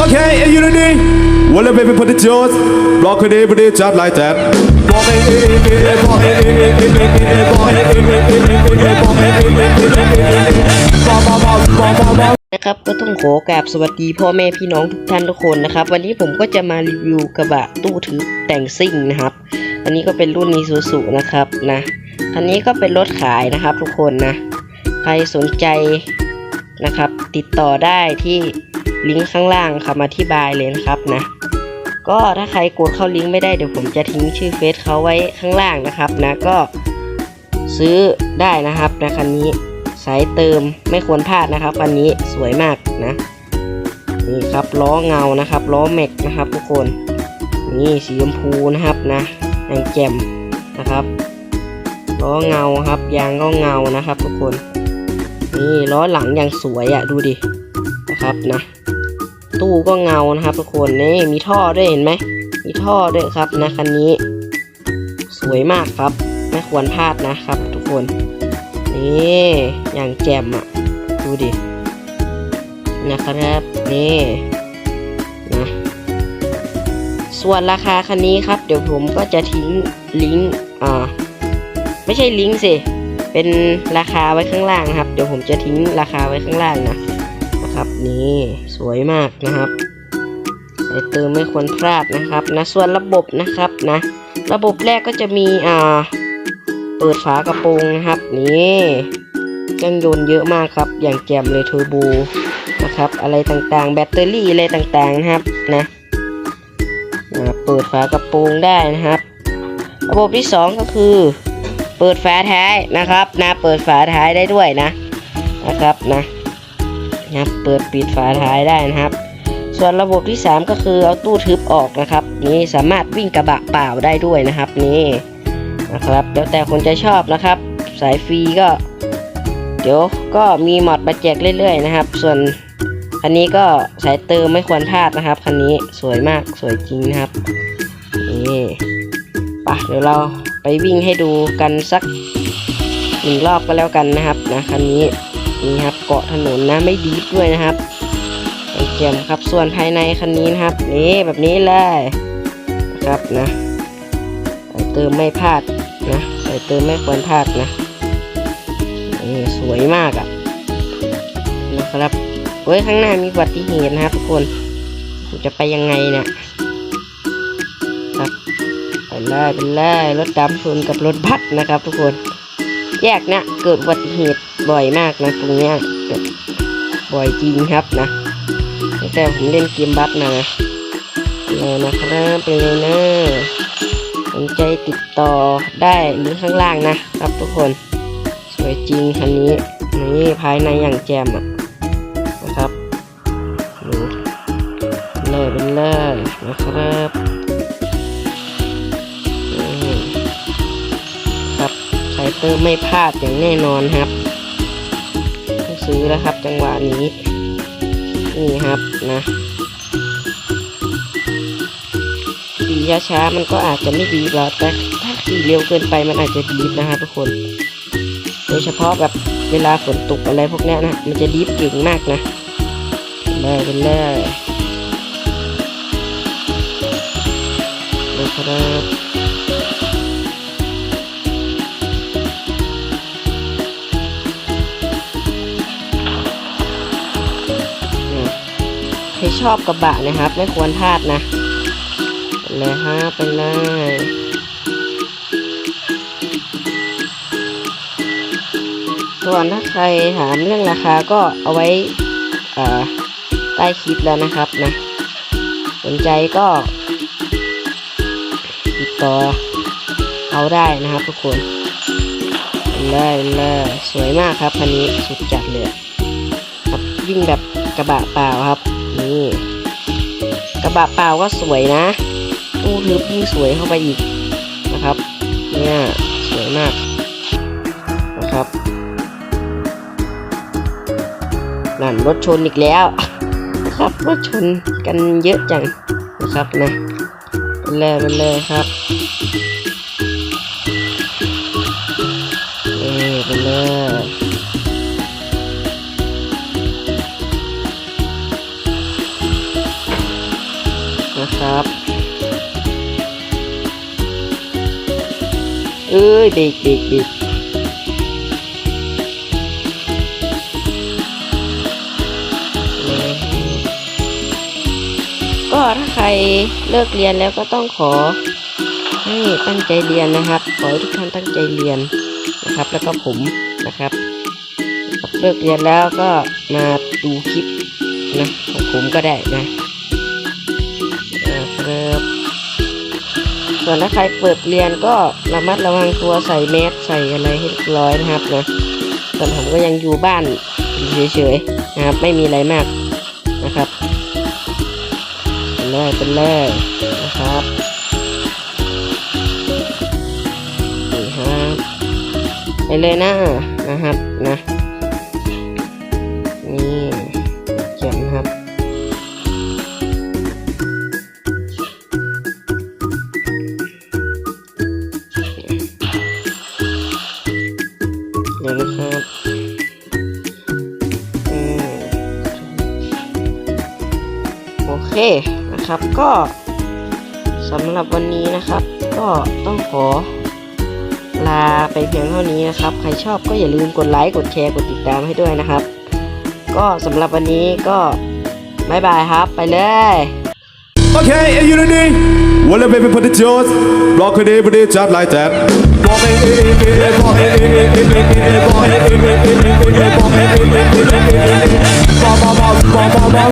Okay, are you ready? Well, let baby put the jaws. Rock it, put it just like that. Walk it, นะครับก็ต้องขอกราบสวัสดีพ่อแม่พี่น้องทุกท่านทุกคนนะครับ วันนี้ผมก็จะมารีวิวกระบะตู้ทึบแต่งซิ่งนะครับ อันนี้ก็เป็นรุ่นนีซูซุนะครับนะคันนี้ก็เป็นรถขายนะครับทุกคนนะ ใครสนใจนะครับ ติดต่อได้ที่ ลิงก์ข้างล่างคำอธิบายเลยนะครับนะ ก็ถ้าใครกดเข้าลิงก์ไม่ได้เดี๋ยวผมจะทิ้งชื่อเฟซเขาไว้ข้างล่างนะครับนะก็ซื้อได้นะครับนะคันนี้สายเติมไม่ควรพลาดนะครับคันนี้สวยมากนะนี่ครับล้อเงานะครับล้อแม็กนะครับทุกคนนี่สีชมพูนะครับนะยางแจ่มนะครับล้อเงาครับยางก็เงานะครับ ทุกคนนี่ล้อหลังอย่างสวยอะ่ะดูดินะครับนะ ตู้ก็เงานะครับ ทุกคนนี่มีท่อด้วยเห็นไหมมีท่อด้วยครับนะคันนี้ สวยมากครับไม่ควรพลาดนะครับ ทุกคนนี่อย่างแจ่มอะดูดินะครับนี่นะส่วนราคาคันนี้ครับ เดี๋ยวผมก็จะทิ้งลิงก์อ่าไม่ใช่ลิงก์สิเป็นราคาไว้ข้างล่างนะครับ เดี๋ยวผมจะทิ้งราคาไว้ข้างล่างนะ นะครับ นี่สวยมากนะครับใส่เติมไม่ควรพลาดนะครับนะส่วนระบบนะครับนะ ระบบแรกก็จะมีอ่าเปิดฝากระโปรงนะครับ นี่เครื่องยนต์เยอะมากครับ อย่างแจ่มเลยเทอร์โบนะครับอะไรต่างๆ แบตเตอรี่อะไรต่างๆนะครับนะเปิดฝากระโปรงได้นะครับ ระบบที่ 2 ก็คือ เปิดฝาท้ายนะครับนะเปิดฝาท้ายได้ด้วยนะนะครับนะ นะครับ เปิดปิดฝาท้ายได้นะครับ ส่วนระบบที่ 3 ก็คือเอาตู้ทึบออกนะครับ นี่สามารถวิ่งกระบะเปล่าได้ด้วยนะครับนี่นะครับแล้วแต่คนจะชอบนะครับ สายฟรีก็ เดี๋ยวก็มีหมอดมาแจกเรื่อยๆนะครับ ส่วนคันนี้ก็สายเติมไม่ควรพลาดนะครับคันนี้สวยมากสวยจริงนะครับนี่ปะเดี๋ยวเราไปวิ่งให้ดูกันสักหนึ่งรอบก็แล้วกันนะครับนะคันนี้ นี่ครับเกาะถนนนะไม่ดีด้วยนะครับไอเจมครับส่วนภายในคันนี้นะครับ นี่แบบนี้เลยนะครับนะใส่เติมไม่พลาดนะใส่เติมไม่ควรพลาดนะนี่สวยมากอะ่ะนะครับเฮ้ยข้างหน้ามีอุบัติเหตุนะครับทุกคนจะไปยังไงเนี่ยครับไปเลยไปเลยรถดำชนกับรถบัสนะครับทุกคน แยกเนี่ยเกิดอุบัติเหตุบ่อยมากนะตรงเนี้ยบบบ่อยจริงครับนะตั้งแต่ผมเล่นเกมบัสนะเลยนะครับเป็นเลยนะสนใจติดต่อได้ลิงก์ข้างล่างนะครับทุกคนสวยจริงคันนี้นี่ภายในอย่างแจ่มอะนะครับเลยเป็นเลยนะครับ ใช้เติมไม่พลาดอย่างแน่นอนครับต้องซื้อแล้วครับ จังหวะนี้นี่ครับนะขี่ช้าๆมันก็อาจจะไม่ดีหรอกแต่ถ้าขี่เร็วเกินไปมันอาจจะดีฟนะฮะทุกคน โดยเฉพาะแบบเวลาฝนตกอะไรพวกนี้นะมันจะดีฟเก่งมากนะเลยเป็นเลยนะครับ ชอบกระบะนะครับ ไม่ควรพลาดนะไปเลยฮะไปเลยส่วนถ้าใครถามเรื่องราคาก็เอาไว้ใต้คลิปแล้วนะครับนะสนใจก็ ติดต่อเอาได้นะครับทุกคนเลยเลยสวยมากครับคันนี้สุดจัดเลยครับวิ่งแบบกระบะเปล่าครับ นี่กระบะเปล่าก็สวยนะ ตู้ทึบยิ่งสวยเข้าไปอีกนะครับ เนี่ยสวยมากนะครับนั่นรถชนอีกแล้วนะครับรถชนกันเยอะจังนะครับนะไปเลยไปเลยครับ เอ้ยเบรกเบรกเบรกก็ถ้าใครเลิกเรียนแล้วก็ต้องขอให้ตั้งใจเรียนนะครับ ขอให้ทุกท่านตั้งใจเรียนนะครับ แล้วก็ผมนะครับ เลิกเรียนแล้วก็มาดูคลิปนะของผมก็ได้นะ ส่วนถ้าใครเปิดเรียนก็ระมัดระวังตัวใส่แมสใส่อะไรให้เรียบร้อยนะครับนะส่วนผมก็ยังอยู่บ้านเฉยๆนะครับ ไม่มีอะไรมากนะครับเป็นเลยเป็นเลยนะครับนี่ครับไปเลยนะนะครับนะ เดี๋ยนะครับอืมโอเคนะครับก็สำหรับวันนี้นะครับ ก็ต้องขอลาไปเพียงเท่านี้นะครับ ใครชอบก็อย่าลืมกดไลค์กดแชร์กดติดตามให้ด้วยนะครับ ก็สำหรับวันนี้ก็บายบายครับ ไปเลย Okay, are you ready? Well, if everybody yours, rock it every day, just like that.